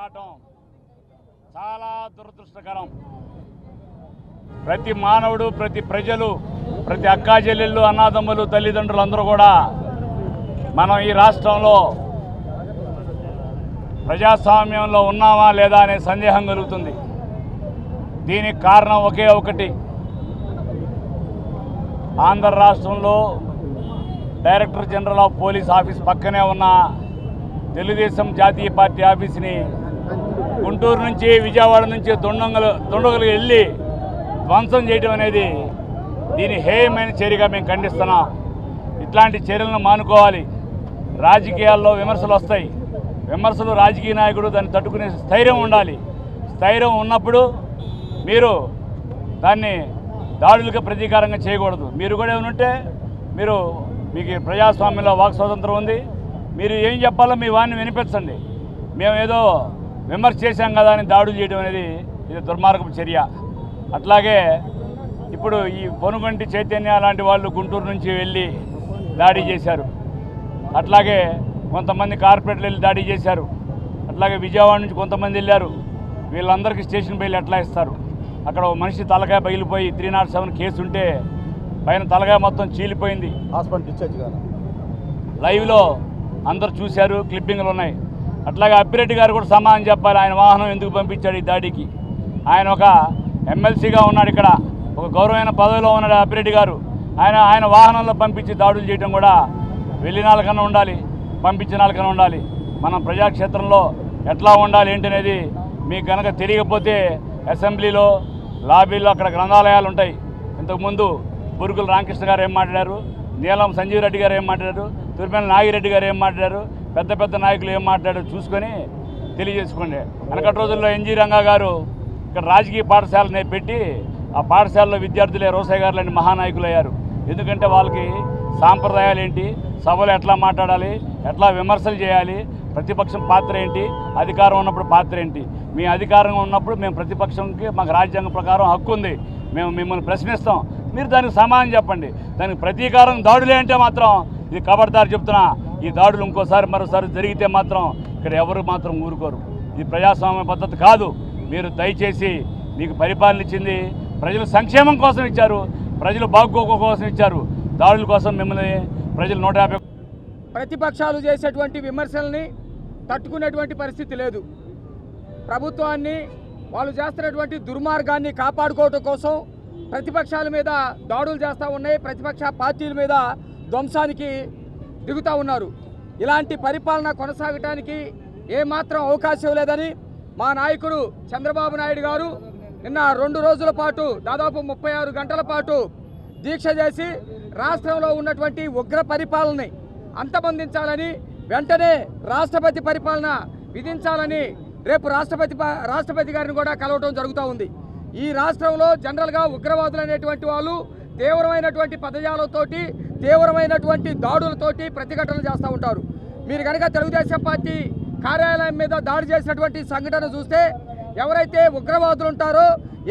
రావటం చాలా దురదృష్టకరం. ప్రతి మానవుడు ప్రతి ప్రజలు ప్రతి అక్కా చెల్లెళ్ళు అన్నాదమ్ములు తల్లిదండ్రులు అందరూ కూడా మనం ఈ రాష్ట్రంలో ప్రజాస్వామ్యంలో ఉన్నామా లేదా అనే సందేహం కలుగుతుంది. దీనికి కారణం ఒకే ఒకటి. ఆంధ్ర రాష్ట్రంలో director general of police office పక్కనే ఉన్న తెలుగుదేశం జాతీయ పార్టీ ఆఫీస్ని గుంటూరు నుంచి విజయవాడ నుంచి దొండగలు దొండగలు వెళ్ళి ధ్వంసం చేయడం అనేది దీని హేయమైన చర్యగా మేము ఖండిస్తున్నాం. ఇట్లాంటి చర్యలను మానుకోవాలి. రాజకీయాల్లో విమర్శలు వస్తాయి. విమర్శలు రాజకీయ నాయకుడు దాన్ని తట్టుకునే స్థైర్యం ఉండాలి. స్థైర్యం ఉన్నప్పుడు మీరు దాన్ని దాడులకు ప్రతీకారంగా చేయకూడదు. మీరు కూడా ఏమనుంటే ఉంటే మీరు మీకు ప్రజాస్వామ్యంలో వాక్ స్వాతంత్రం ఉంది. మీరు ఏం చెప్పాలో మీ వాడిని వినిపించండి. మేము ఏదో విమర్శ చేశాం కదా అని దాడులు చేయడం అనేది ఇది దుర్మార్గపు చర్య. అట్లాగే ఇప్పుడు ఈ పొనుగంటి చైతన్య లాంటి వాళ్ళు గుంటూరు నుంచి వెళ్ళి దాడి చేశారు. అట్లాగే కొంతమంది కార్పొరేట్లు వెళ్ళి దాడి చేశారు. అట్లాగే విజయవాడ నుంచి కొంతమంది వెళ్ళారు. వీళ్ళందరికీ స్టేషన్ బయలు ఎట్లా ఇస్తారు? అక్కడ మనిషి తలకాయ బయలిపోయి త్రీ నాట్ సెవెన్ కేసు ఉంటే పైన తలకాయ మొత్తం చీలిపోయింది. హాస్పిటల్ డిశ్చార్జ్ కాదు లైవ్లో అందరు చూశారు క్లిప్పింగ్లు ఉన్నాయి. అట్లాగే అప్పిరెడ్డి గారు కూడా సమాధానం చెప్పాలి. ఆయన వాహనం ఎందుకు పంపించాడు ఈ దాడికి? ఆయన ఒక ఎమ్మెల్సీగా ఉన్నాడు ఇక్కడ. ఒక గౌరవమైన పదవిలో ఉన్నాడు అప్పిరెడ్డి గారు. ఆయన ఆయన వాహనంలో పంపించి దాడులు చేయడం కూడా వెళ్ళిన వాళ్ళకన్నా ఉండాలి పంపించిన వాళ్ళకన్నా ఉండాలి. మనం ప్రజాక్షేత్రంలో ఎట్లా ఉండాలి ఏంటనేది మీకు కనుక తెలియకపోతే అసెంబ్లీలో లాబీలో అక్కడ గ్రంథాలయాలు ఉంటాయి. ఇంతకుముందు బురుగుల రామకృష్ణ గారు ఏం మాట్లాడారు? నీలం సంజీవ్ రెడ్డి గారు ఏం మాట్లాడారు? తిరుమల నాగిరెడ్డి గారు ఏం మాట్లాడారు? పెద్ద పెద్ద నాయకులు ఏం మాట్లాడారు చూసుకొని తెలియజేసుకోండి. వెనకటి రోజుల్లో ఎన్జీ రంగా గారు ఇక్కడ రాజకీయ పాఠశాలని పెట్టి ఆ పాఠశాలలో విద్యార్థులే రోసయ్య గారు లాంటి మహానాయకులు అయ్యారు ఎందుకంటే వాళ్ళకి సాంప్రదాయాలు ఏంటి సభలు ఎట్లా మాట్లాడాలి ఎట్లా విమర్శలు చేయాలి ప్రతిపక్షం పాత్ర ఏంటి అధికారం ఉన్నప్పుడు పాత్ర ఏంటి మీ అధికారం ఉన్నప్పుడు మేము ప్రతిపక్షంకి మాకు రాజ్యాంగం ప్రకారం హక్కు ఉంది మేము మిమ్మల్ని ప్రశ్నిస్తాం. మీరు దానికి సమాధానం చెప్పండి. దానికి ప్రతీకారం దాడులే అంటే మాత్రం ఇది కబడ్దారు చెప్తున్నా. ఈ దాడులు ఇంకోసారి మరోసారి జరిగితే మాత్రం ఇక్కడ ఎవరు మాత్రం ఊరుకోరు. ఇది ప్రజాస్వామ్య పద్ధతి కాదు. మీరు దయచేసి మీకు పరిపాలన ఇచ్చింది ప్రజల సంక్షేమం కోసం ఇచ్చారు. ప్రజలు బాగోగో కోసం ఇచ్చారు. దాడుల కోసం మిమ్మల్ని ప్రజలు నూట యాభై ప్రతిపక్షాలు చేసేటువంటి విమర్శల్ని తట్టుకునేటువంటి పరిస్థితి లేదు. ప్రభుత్వాన్ని వాళ్ళు చేస్తున్నటువంటి దుర్మార్గాన్ని కాపాడుకోవటం కోసం ప్రతిపక్షాల మీద దాడులు చేస్తూ ఉన్నాయి. ప్రతిపక్ష పార్టీల మీద ధ్వంసానికి దిగుతూ ఉన్నారు. ఇలాంటి పరిపాలన కొనసాగటానికి ఏమాత్రం అవకాశం లేదని మా నాయకుడు చంద్రబాబు నాయుడు గారు నిన్న రెండు రోజుల పాటు దాదాపు ముప్పై ఆరు గంటల పాటు దీక్ష చేసి రాష్ట్రంలో ఉన్నటువంటి ఉగ్ర పరిపాలనని అంతమొందించాలని వెంటనే రాష్ట్రపతి పరిపాలన విధించాలని రేపు రాష్ట్రపతి ప- రాష్ట్రపతి గారిని కూడా కలవటం జరుగుతూ ఉంది. ఈ రాష్ట్రంలో జనరల్గా ఉగ్రవాదులు అనేటువంటి వాళ్ళు తీవ్రమైనటువంటి పదజాలతోటి తీవ్రమైనటువంటి దాడులతోటి ప్రతిఘటనలు చేస్తూ ఉంటారు. మీరు కనుక తెలుగుదేశం పార్టీ కార్యాలయం మీద దాడి చేసినటువంటి సంఘటన చూస్తే ఎవరైతే ఉగ్రవాదులు ఉంటారో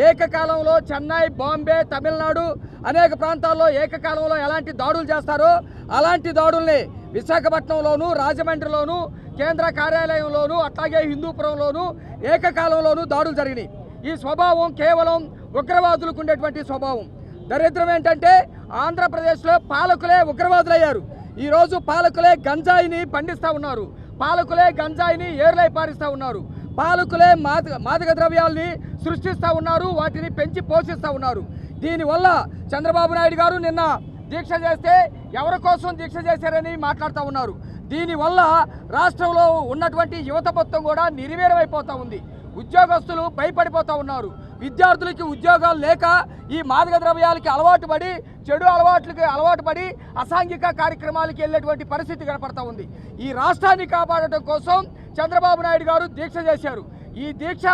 ఏకకాలంలో చెన్నై బాంబే తమిళనాడు అనేక ప్రాంతాల్లో ఏకకాలంలో ఎలాంటి దాడులు చేస్తారో అలాంటి దాడుల్ని విశాఖపట్నంలోను రాజమండ్రిలోను కేంద్ర కార్యాలయంలోను అట్లాగే హిందూపురంలోను ఏకకాలంలోనూ దాడులు జరిగినాయి. ఈ స్వభావం కేవలం ఉగ్రవాదులకు ఉండేటువంటి స్వభావం. దరిద్రం ఏంటంటే ఆంధ్రప్రదేశ్లో పాలకులే ఉగ్రవాదులయ్యారు. ఈరోజు పాలకులే గంజాయిని పండిస్తూ ఉన్నారు. పాలకులే గంజాయిని ఏర్లై పారిస్తూ ఉన్నారు. పాలకులే మాదక మాదక ద్రవ్యాల్ని సృష్టిస్తూ ఉన్నారు వాటిని పెంచి పోషిస్తూ ఉన్నారు. దీనివల్ల చంద్రబాబు నాయుడు గారు నిన్న దీక్ష చేస్తే ఎవరి కోసం దీక్ష చేశారని మాట్లాడుతూ ఉన్నారు. దీనివల్ల రాష్ట్రంలో ఉన్నటువంటి యువత మొత్తం కూడా నిర్వీర్యమైపోతూ ఉంది. ఉద్యోగస్తులు భయపడిపోతూ ఉన్నారు. విద్యార్థులకి ఉద్యోగాలు లేక ఈ మాదక ద్రవ్యాలకి అలవాటు పడి చెడు అలవాట్లకి అలవాటు పడి అసాంఘిక కార్యక్రమాలకి వెళ్ళేటువంటి పరిస్థితి కనపడతా ఉంది. ఈ రాష్ట్రాన్ని కాపాడటం కోసం చంద్రబాబు నాయుడు గారు దీక్ష చేశారు. ఈ దీక్ష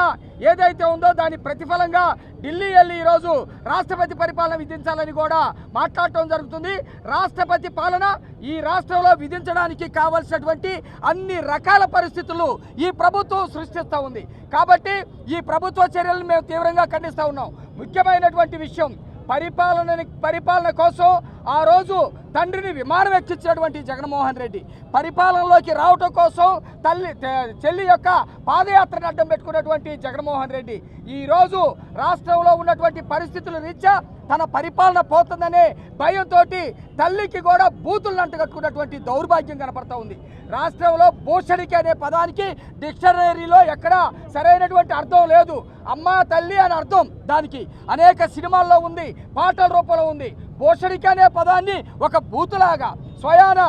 ఏదైతే ఉందో దాని ప్రతిఫలంగా ఢిల్లీ వెళ్ళి ఈరోజు రాష్ట్రపతి పరిపాలన విధించాలని కూడా మాట్లాడటం జరుగుతుంది. రాష్ట్రపతి పాలన ఈ రాష్ట్రంలో విధించడానికి కావలసినటువంటి అన్ని రకాల పరిస్థితులు ఈ ప్రభుత్వం సృష్టిస్తూ ఉంది. కాబట్టి ఈ ప్రభుత్వ చర్యలను మేము తీవ్రంగా ఖండిస్తూ ఉన్నాం. ముఖ్యమైనటువంటి విషయం పరిపాలన పరిపాలన కోసం ఆ రోజు తండ్రిని విమానం ఎక్కించినటువంటి జగన్మోహన్ రెడ్డి పరిపాలనలోకి రావటం కోసం తల్లి చెల్లి యొక్క పాదయాత్రను అడ్డం పెట్టుకున్నటువంటి జగన్మోహన్ రెడ్డి. ఈ రోజు రాష్ట్రంలో ఉన్నటువంటి పరిస్థితుల రీత్యా తన పరిపాలన పోతుందనే భయంతో తల్లికి కూడా బూతులను అంటగట్టుకున్నటువంటి దౌర్భాగ్యం కనపడతా ఉంది. రాష్ట్రంలో భూషణికి అనే పదానికి డిక్షనరీలో ఎక్కడ సరైనటువంటి అర్థం లేదు. అమ్మ తల్లి అని అర్థం దానికి. అనేక సినిమాల్లో ఉంది పాటల రూపంలో ఉంది. భూషణికి అనే పదాన్ని ఒక బూతులాగా స్వయాన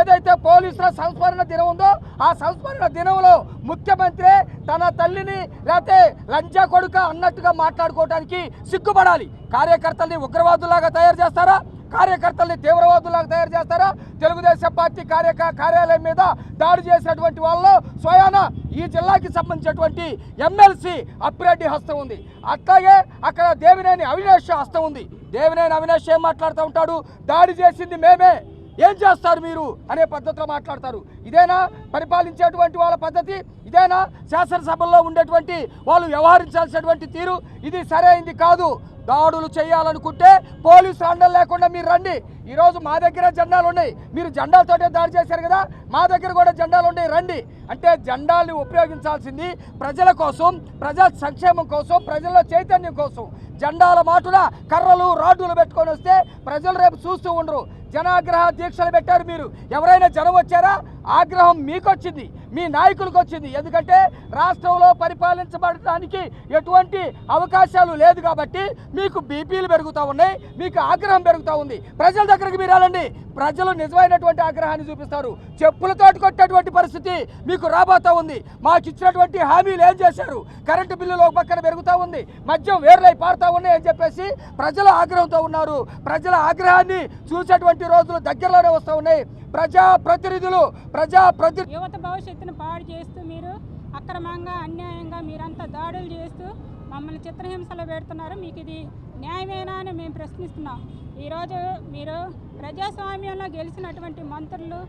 ఏదైతే పోలీసుల సంస్మరణ దినం ఉందో ఆ సంస్మరణ దినంలో ముఖ్యమంత్రి తన తల్లిని లేకపోతే లంచా కొడుక అన్నట్టుగా మాట్లాడుకోవడానికి సిగ్గుపడాలి. కార్యకర్తల్ని ఉగ్రవాదులాగా తయారు చేస్తారా? కార్యకర్తల్ని తీవ్రవాదులాగా తయారు చేస్తారా? తెలుగుదేశం పార్టీ కార్యక కార్యాలయం మీద దాడి చేసినటువంటి వాళ్ళలో స్వయాన ఈ జిల్లాకి సంబంధించినటువంటి ఎమ్మెల్సీ అప్పిరెడ్డి హస్తం ఉంది. అట్లాగే అక్కడ దేవినేని అవినాష్ హస్తం ఉంది. దేవినేని అవినాష్ ఏం మాట్లాడుతూ ఉంటాడు? దాడి చేసింది మేమే. ఏం చేస్తారు మీరు అనే పద్ధతిలో మాట్లాడతారు. ఇదేనా? పరిపాలించేటువంటి వాళ్ళ పద్ధతి? ఇదేనా? శాసనసభల్లో ఉండేటువంటి వాళ్ళు వ్యవహరించాల్సినటువంటి తీరు? ఇది సరైంది కాదు. దాడులు చేయాలనుకుంటే పోలీసు అండలు లేకుండా మీరు రండి. ఈరోజు మా దగ్గర జెండాలు ఉన్నాయి. మీరు జెండాలతోటే దాడి చేశారు కదా? మా దగ్గర కూడా జెండాలు ఉన్నాయి. రండి. అంటే జెండాల్ని ఉపయోగించాల్సింది ప్రజల కోసం ప్రజా సంక్షేమం కోసం ప్రజల్లో చైతన్యం కోసం. జెండాల మాటున కర్రలు రాడ్డులు పెట్టుకొని వస్తే ప్రజలు రేపు చూస్తూ ఉండరు. జనాగ్రహ దీక్షలు పెట్టారు మీరు. ఎవరైనా జనం వచ్చారా? ఆగ్రహం మీకు వచ్చింది మీ నాయకులకు వచ్చింది ఎందుకంటే రాష్ట్రంలో పరిపాలించబడటానికి ఎటువంటి అవకాశాలు లేదు కాబట్టి మీకు బీపీలు పెరుగుతూ ఉన్నాయి మీకు ఆగ్రహం పెరుగుతూ ఉంది. ప్రజల దగ్గరికి మీరు వెళ్ళండి. ప్రజలు నిజమైనటువంటి ఆగ్రహాన్ని చూపిస్తారు. చెప్పులతోటి కొట్టేటువంటి పరిస్థితి మీకు రాబోతా ఉంది. మాకు ఇచ్చినటువంటి హామీలు ఏం చేశారు? కరెంటు బిల్లులు ఒక పక్కన పెరుగుతూ ఉంది. మద్యం వేర్లై పారుతా ఉన్నాయి అని చెప్పేసి ప్రజలు ఆగ్రహంతో ఉన్నారు. ప్రజల ఆగ్రహాన్ని చూసేటువంటి రోజులు దగ్గరలోనే వస్తూ ఉన్నాయి. ప్రజా ప్రతినిధులు ప్రజా ప్రతి యువత భవిష్యత్తును పాడు చేస్తూ మీరు అక్రమంగా అన్యాయంగా మీరంతా దాడులు చేస్తూ మమ్మల్ని చిత్రహింసలు పెడుతున్నారు. మీకు ఇది న్యాయమేనా అని మేము ప్రశ్నిస్తున్నాం. ఈరోజు మీరు ప్రజాస్వామ్యంలో గెలిచినటువంటి మంత్రులు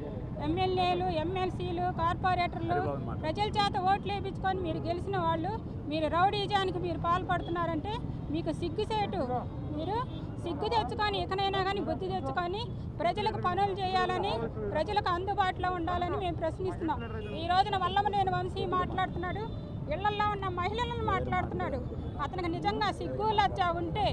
ఎమ్మెల్యేలు ఎమ్మెల్సీలు కార్పొరేటర్లు ప్రజల చేత ఓట్లు వేయించుకొని మీరు గెలిచిన వాళ్ళు మీరు రౌడీజానికి మీరు పాల్పడుతున్నారంటే మీకు సిగ్గుసేటు. మీరు సిగ్గు తెచ్చుకొని ఇకనైనా కానీ బుద్ధి తెచ్చుకొని ప్రజలకు పనులు చేయాలని ప్రజలకు అందుబాటులో ఉండాలని మేము ప్రశ్నిస్తున్నాం. ఈ రోజున వల్లమనేని వంశీ మాట్లాడుతున్నాడు. ఇళ్ళల్లో ఉన్న మహిళలను మాట్లాడుతున్నాడు. అతనికి నిజంగా సిగ్గు లజ్జ ఉంటే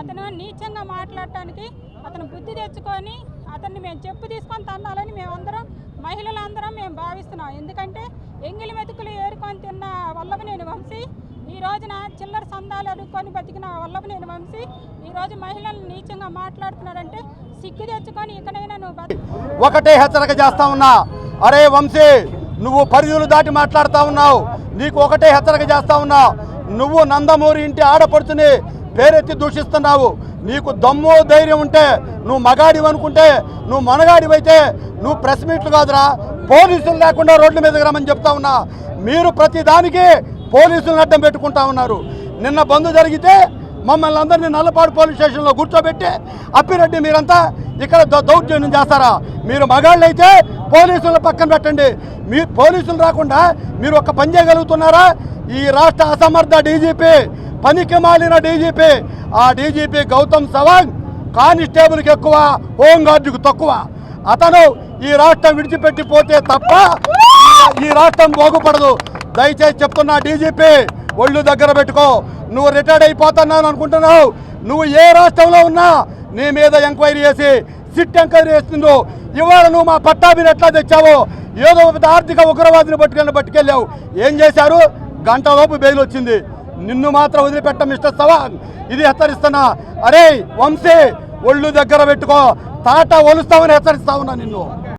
అతను నీచంగా మాట్లాడటానికి అతను బుద్ధి తెచ్చుకొని అతన్ని మేము చెప్పు తీసుకొని తన్నాలని మేమందరం మహిళలందరం మేము భావిస్తున్నాం. ఎందుకంటే ఎంగిలి మెతుకులు ఏరుకొని తిన్న వల్లభనేని వంశీ ఈ రోజున చిల్లర సందాలు అడుక్కొని బతికిన వల్లభనేని వంశీ ఈ రోజు నీచంగా మాట్లాడుతున్నారంటే సిగ్గు తెచ్చుకొని ఇకనైనా నువ్వు ఒకటే హెచ్చరిక చేస్తా ఉన్నా. అరే వంశీ నువ్వు పరిధులు దాటి మాట్లాడుతా ఉన్నావు. నీకు ఒకటే హెచ్చరిక చేస్తా ఉన్నా. నువ్వు నందమూరి ఇంటి ఆడపడుచుని పేరెత్తి దూషిస్తున్నావు. నీకు దమ్ము ధైర్యం ఉంటే నువ్వు మగాడివి అనుకుంటే నువ్వు మనగాడివైతే నువ్వు ప్రెస్ మీట్లు కాదురా. పోలీసులు లేకుండా రోడ్ల మీదకి రమ్మని చెప్తా ఉన్నా. మీరు ప్రతి దానికి పోలీసులను అడ్డం పెట్టుకుంటా ఉన్నారు. నిన్న బంద్ జరిగితే మమ్మల్ని అందరినీ నల్లపాడు పోలీస్ స్టేషన్లో కూర్చోబెట్టి అప్పిరెడ్డి మీరంతా ఇక్కడ దౌర్జన్యం చేస్తారా? మీరు మగాళ్ళు అయితే పోలీసుల పక్కన పెట్టండి. మీ పోలీసులు రాకుండా మీరు ఒక పని చేయగలుగుతున్నారా? ఈ రాష్ట్ర అసమర్థ డీజీపీ పనికి మాలిన డీజీపీ ఆ డీజీపీ గౌతమ్ సవాంగ్ కానిస్టేబుల్కి ఎక్కువ హోంగార్డుకు తక్కువ. అతను ఈ రాష్ట్రం విడిచిపెట్టి పోతే తప్ప ఈ రాష్ట్రం బాగుపడదు. దయచేసి చెప్తున్నా డీజీపీ ఒళ్ళు దగ్గర పెట్టుకో. నువ్వు రిటైర్డ్ అయిపోతున్నావు అనుకుంటున్నావు. నువ్వు ఏ రాష్ట్రంలో ఉన్నా నీ మీద ఎంక్వైరీ చేసి సిట్ ఎంక్వైరీ చేస్తుందో ఇవాళ నువ్వు మా పట్టాభిని ఎట్లా తెచ్చావో ఏదో ఒక ఆర్థిక ఉగ్రవాదిని పట్టుకెళ్ళి పట్టుకెళ్ళావు. ఏం చేశారు? గంటలోపు బెయిల్ వచ్చింది. నిన్ను మాత్రం వదిలిపెట్టం మిస్టర్ సవాన్ ఇది హెచ్చరిస్తున్నా. అరే వంశీ ఒళ్ళు దగ్గర పెట్టుకో. తాట ఒలుస్తామని హెచ్చరిస్తా ఉన్నా నిన్ను.